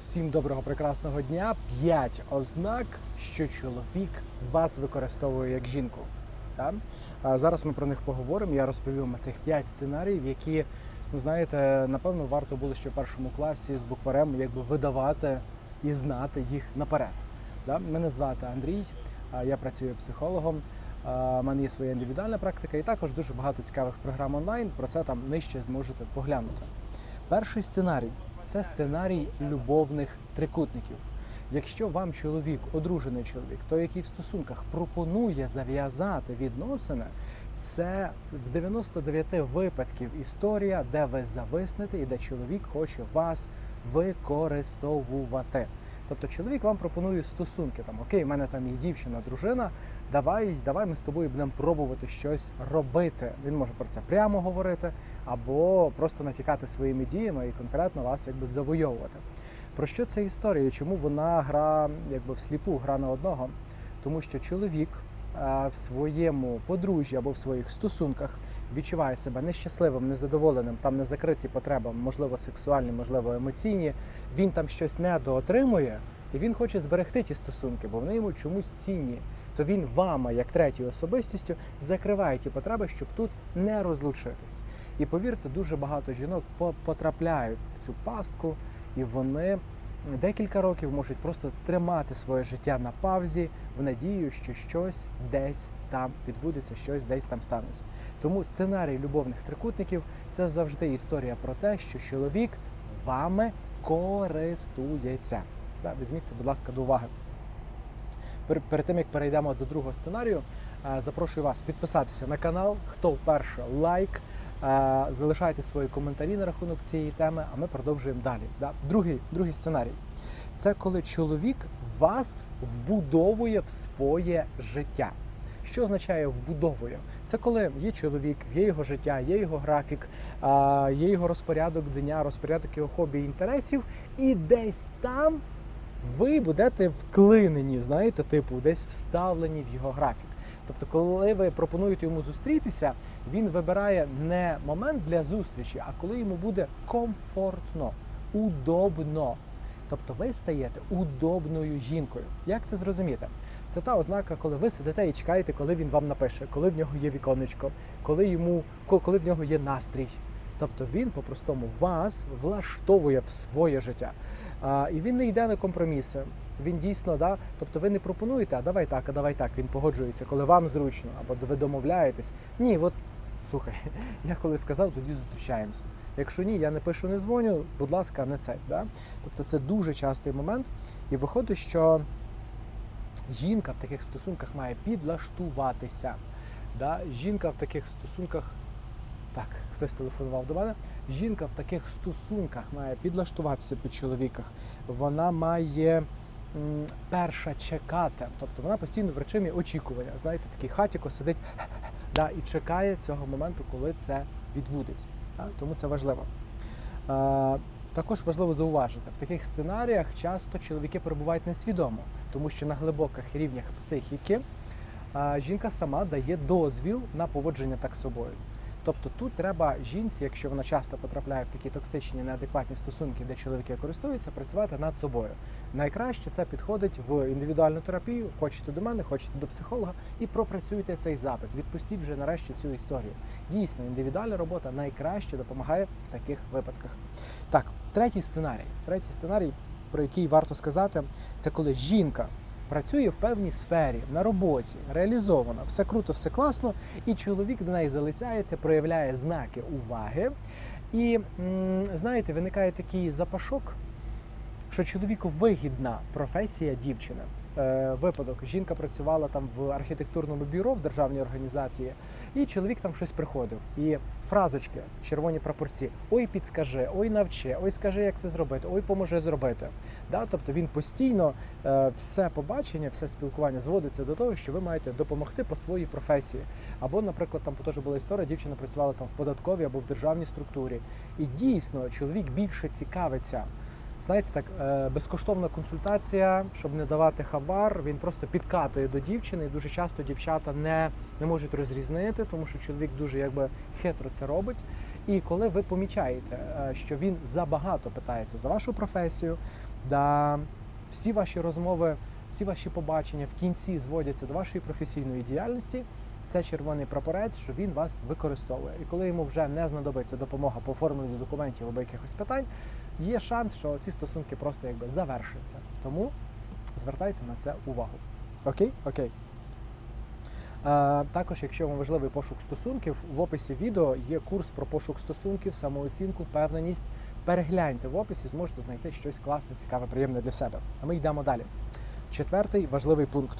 Всім доброго прекрасного дня. П'ять ознак, що чоловік вас використовує як жінку. Так? А зараз ми про них поговоримо. Я розповім вам цих п'ять сценаріїв, які, ну знаєте, напевно, варто було ще в першому класі з букварем якби видавати і знати їх наперед. Да? Мене звати Андрій, я працюю психологом. У мене є своя індивідуальна практика, і також дуже багато цікавих програм онлайн. Про це там нижче зможете поглянути. Перший сценарій це сценарій любовних трикутників. Якщо вам чоловік, одружений чоловік, той, який в стосунках пропонує зав'язати відносини, це в 99 випадків історія, де ви зависнете і де чоловік хоче вас використовувати. Тобто чоловік вам пропонує стосунки. Там окей, в мене там є дівчина, дружина. Давай, давай ми з тобою будемо пробувати щось робити. Він може про це прямо говорити, або просто натякати своїми діями і конкретно вас якби завойовувати. Про що ця історія? Чому вона гра якби всліпу, гра на одного? Тому що чоловік е, в своєму подружжі або в своїх стосунках відчуває себе нещасливим, незадоволеним, там не закриті потреби, можливо, сексуальні, можливо, емоційні. Він там щось недоотримує, і він хоче зберегти ті стосунки, бо вони йому чомусь цінні. То він вами, як третьою особистістю, закриває ті потреби, щоб тут не розлучитись. І повірте, дуже багато жінок по- потрапляють в цю пастку, і вони декілька років можуть просто тримати своє життя на паузі в надію, що щось десь там відбудеться, щось десь там станеться. Тому сценарій любовних трикутників це завжди історія про те, що чоловік вами користується. Так, візьміть це, будь ласка, до уваги. Пер- Перед тим як перейдемо до другого сценарію, е, запрошую вас підписатися на канал. Хто вперше лайк, е, залишайте свої коментарі на рахунок цієї теми, а ми продовжуємо далі. Да? Другий, другий сценарій це коли чоловік вас вбудовує в своє життя. Що означає вбудовує? Це коли є чоловік, є його життя, є його графік, є його розпорядок дня, розпорядок його хобі і інтересів, і десь там ви будете вклинені, знаєте, типу, десь вставлені в його графік. Тобто, коли ви пропонуєте йому зустрітися, він вибирає не момент для зустрічі, а коли йому буде комфортно, удобно. Тобто ви стаєте удобною жінкою. Як це зрозуміти? Це та ознака, коли ви сидите і чекаєте, коли він вам напише, коли в нього є віконечко, коли йому ко- коли в нього є настрій. Тобто він по-простому вас влаштовує в своє життя. А, і він не йде на компроміси. Він дійсно, да, тобто ви не пропонуєте, а давай так, а давай так. Він погоджується, коли вам зручно, або ви домовляєтесь. Ні, от слухай, я коли сказав, тоді зустрічаємося. Якщо ні, я не пишу, не дзвоню, будь ласка, не цей. Да? Тобто це дуже частий момент, і виходить, що жінка в таких стосунках має підлаштуватися. Да? Жінка в таких стосунках. Так, хтось телефонував до мене. Жінка в таких стосунках має підлаштуватися під чоловіках. Вона має перша чекати. Тобто вона постійно в режимі очікування. Знаєте, такий хатіко сидить да, і чекає цього моменту, коли це відбудеться. Да? Тому це важливо. Е, також важливо зауважити, в таких сценаріях часто чоловіки перебувають несвідомо, тому що на глибоких рівнях психіки е, жінка сама дає дозвіл на поводження так з собою. Тобто тут треба жінці, якщо вона часто потрапляє в такі токсичні, неадекватні стосунки, де чоловіки користуються, працювати над собою. Найкраще це підходить в індивідуальну терапію. Хочете до мене, хочете до психолога, і пропрацюйте цей запит. Відпустіть вже нарешті цю історію. Дійсно, індивідуальна робота найкраще допомагає в таких випадках. Так, третій сценарій. Третій сценарій, про який варто сказати, це коли жінка працює в певній сфері, на роботі, реалізована, все круто, все класно, і чоловік до неї залицяється, проявляє знаки уваги. І знаєте, виникає такий запашок, що чоловіку вигідна професія дівчини. Е, випадок, жінка працювала там в архітектурному бюро в державній організації, і чоловік там щось приходив. І фразочки, червоні прапорці: ой, підскажи, ой, навчи, ой, скажи, як це зробити, ой, поможи зробити. Да? Тобто він постійно е, все побачення, все спілкування зводиться до того, що ви маєте допомогти по своїй професії. Або, наприклад, там теж була історія, дівчина працювала там в податковій або в державній структурі. І дійсно чоловік більше цікавиться знаєте, так е, безкоштовна консультація, щоб не давати хабар. Він просто підкатує до дівчини. І дуже часто дівчата не, не можуть розрізнити, тому що чоловік дуже якби хитро це робить. І коли ви помічаєте, е, що він забагато питається за вашу професію, да всі ваші розмови, всі ваші побачення в кінці зводяться до вашої професійної діяльності. Це червоний прапорець, що він вас використовує. І коли йому вже не знадобиться допомога по оформленню документів або якихось питань, є шанс, що ці стосунки просто якби завершаться. Тому звертайте на це увагу. Окей? Окей. Е, також, якщо вам важливий пошук стосунків, в описі відео є курс про пошук стосунків, самооцінку, впевненість. Перегляньте в описі, зможете знайти щось класне, цікаве, приємне для себе. А ми йдемо далі. Четвертий важливий пункт.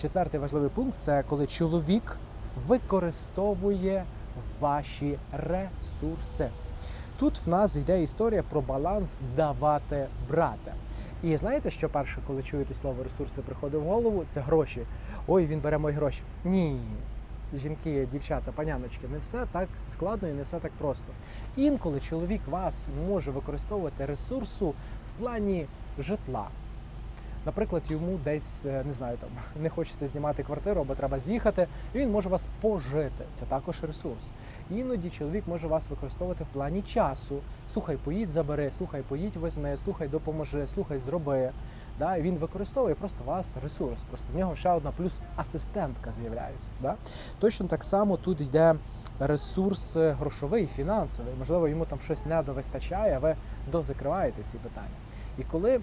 Четвертий важливий пункт це коли чоловік використовує ваші ресурси. Тут в нас йде історія про баланс давати брати. І знаєте, що перше, коли чуєте слово ресурси, приходить в голову, це гроші. Ой, він бере мої гроші. Ні. Жінки, дівчата, паняночки, не все так складно і не все так просто. Інколи чоловік вас може використовувати ресурсу в плані житла. Наприклад, йому десь е, не знаю, там не хочеться знімати квартиру, або треба з'їхати, і він може вас пожити. Це також ресурс. Іноді чоловік може вас використовувати в плані часу. Слухай, поїдь, забери, слухай, поїдь, візьми, слухай, допоможи, слухай, зроби. Да? І він використовує просто вас ресурс. Просто в нього ще одна плюс асистентка з'являється. Да? Точно так само тут йде ресурс е, грошовий, фінансовий. Можливо, йому там щось не довистачає, а ви дозакриваєте ці питання. І коли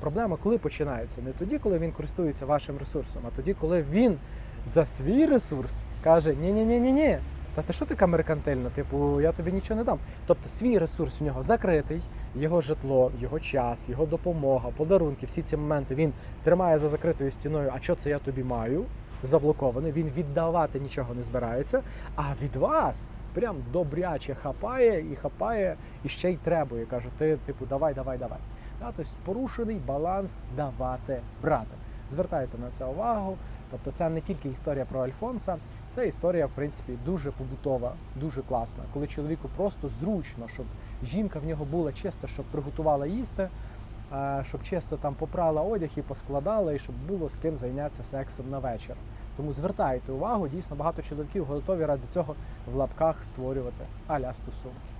проблема коли починається? Не тоді, коли він користується вашим ресурсом, а тоді, коли він за свій ресурс каже: ні ні ні ні ні та ти що така меркантильна? Типу, я тобі нічого не дам. Тобто свій ресурс в нього закритий, його житло, його час, його допомога, подарунки, всі ці моменти він тримає за закритою стіною. А що це я тобі маю? Заблокований, він віддавати нічого не збирається. А від вас прям добряче хапає і хапає, і ще й требує. Каже, ти, типу, давай, давай, давай. Да, тобто порушений баланс давати брати. Звертайте на це увагу. Тобто це не тільки історія про Альфонса, це історія, в принципі, дуже побутова, дуже класна. Коли чоловіку просто зручно, щоб жінка в нього була чисто, щоб приготувала їсти, е, щоб чисто там попрала одяг і поскладала, і щоб було з ким зайнятися сексом на вечір. Тому звертайте увагу, дійсно багато чоловіків готові ради цього в лапках створювати аля стосунки.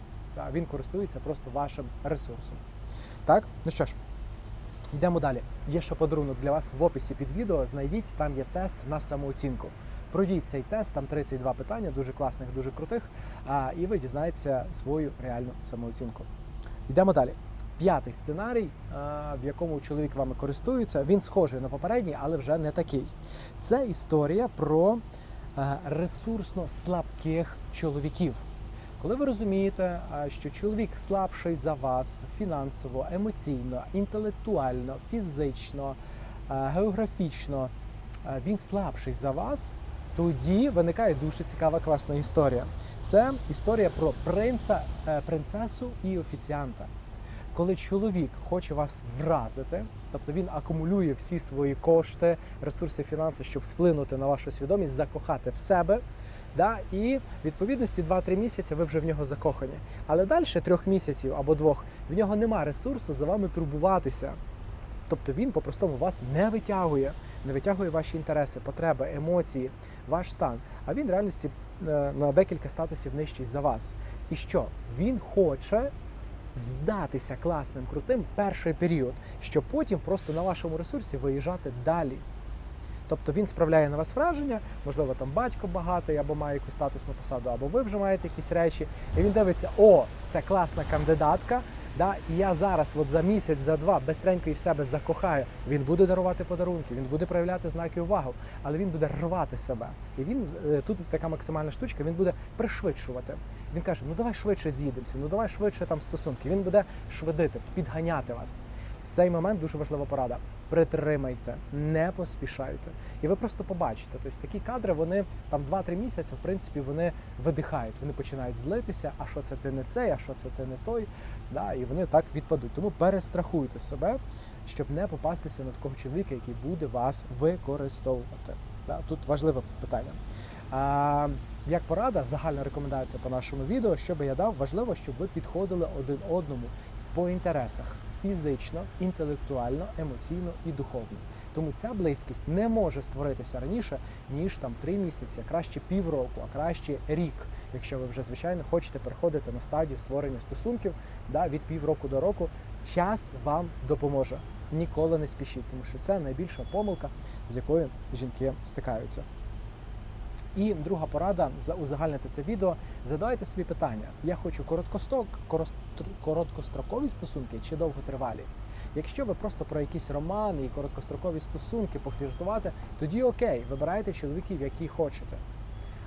Він користується просто вашим ресурсом. Так, ну що ж. Йдемо далі. Є ще подарунок для вас в описі під відео. Знайдіть, там є тест на самооцінку. Пройдіть цей тест, там 32 питання, дуже класних, дуже крутих. А, і ви дізнаєтеся свою реальну самооцінку. Йдемо далі. П'ятий сценарій, в якому чоловік вами користується, він схожий на попередній, але вже не такий. Це історія про ресурсно слабких чоловіків. Коли ви розумієте, що чоловік слабший за вас фінансово, емоційно, інтелектуально, фізично, географічно, він слабший за вас, тоді виникає дуже цікава класна історія. Це історія про принца, е, принцесу і офіціанта. Коли чоловік хоче вас вразити, тобто він акумулює всі свої кошти, ресурси, фінанси, щоб вплинути на вашу свідомість, закохати в себе. Да? І відповідності 2-3 місяці ви вже в нього закохані. Але далі трьох місяців або двох в нього нема ресурсу за вами турбуватися. Тобто він по-простому вас не витягує, не витягує ваші інтереси, потреби, емоції, ваш стан. А він в реальності е, на декілька статусів нижчий за вас. І що? Він хоче здатися класним, крутим перший період, щоб потім просто на вашому ресурсі виїжджати далі. Тобто він справляє на вас враження, можливо, там батько багатий або має якусь статусну посаду, або ви вже маєте якісь речі, і він дивиться, о, це класна кандидатка. Да, і я зараз, от за місяць, за два, безстренько і в себе закохаю. Він буде дарувати подарунки, він буде проявляти знаки уваги, але він буде рвати себе. І він е, тут така максимальна штучка, він буде пришвидшувати. Він каже: ну давай швидше з'їдемося, ну давай швидше там стосунки. Він буде швидити, підганяти вас. В цей момент дуже важлива порада. Притримайте, не поспішайте. І ви просто побачите. Тобто такі кадри, вони там 2-3 місяці, в принципі, вони видихають, вони починають злитися, а що це ти не цей, а що це ти не той. Да, і вони так відпадуть. Тому перестрахуйте себе, щоб не попастися на такого чоловіка, який буде вас використовувати. Да, тут важливе питання. А, як порада, загальна рекомендація по нашому відео, що би я дав, важливо, щоб ви підходили один одному по інтересах фізично, інтелектуально, емоційно і духовно. Тому ця близькість не може створитися раніше, ніж там три місяці, а краще півроку, а краще рік, якщо ви вже звичайно хочете переходити на стадію створення стосунків да, від півроку до року. Час вам допоможе. Ніколи не спішіть, тому що це найбільша помилка, з якою жінки стикаються. І друга порада за узагальнити це відео. Задавайте собі питання: я хочу короткосток, короткострокові стосунки чи довготривалі. Якщо ви просто про якісь романи і короткострокові стосунки пофліртувати, тоді окей, вибирайте чоловіків, які хочете.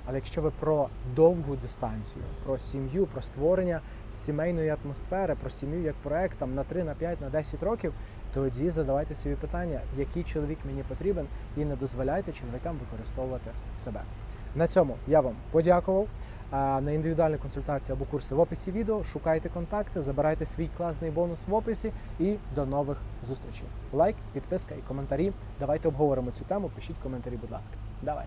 Але якщо ви про довгу дистанцію, про сім'ю, про створення сімейної атмосфери, про сім'ю як проект там на 3, на 5, на 10 років, тоді задавайте собі питання, який чоловік мені потрібен, і не дозволяйте чоловікам використовувати себе. На цьому я вам подякував. На індивідуальну консультацію або курси в описі відео. Шукайте контакти, забирайте свій класний бонус в описі і до нових зустрічей. Лайк, підписка і коментарі. Давайте обговоримо цю тему. Пишіть коментарі, будь ласка. Давай.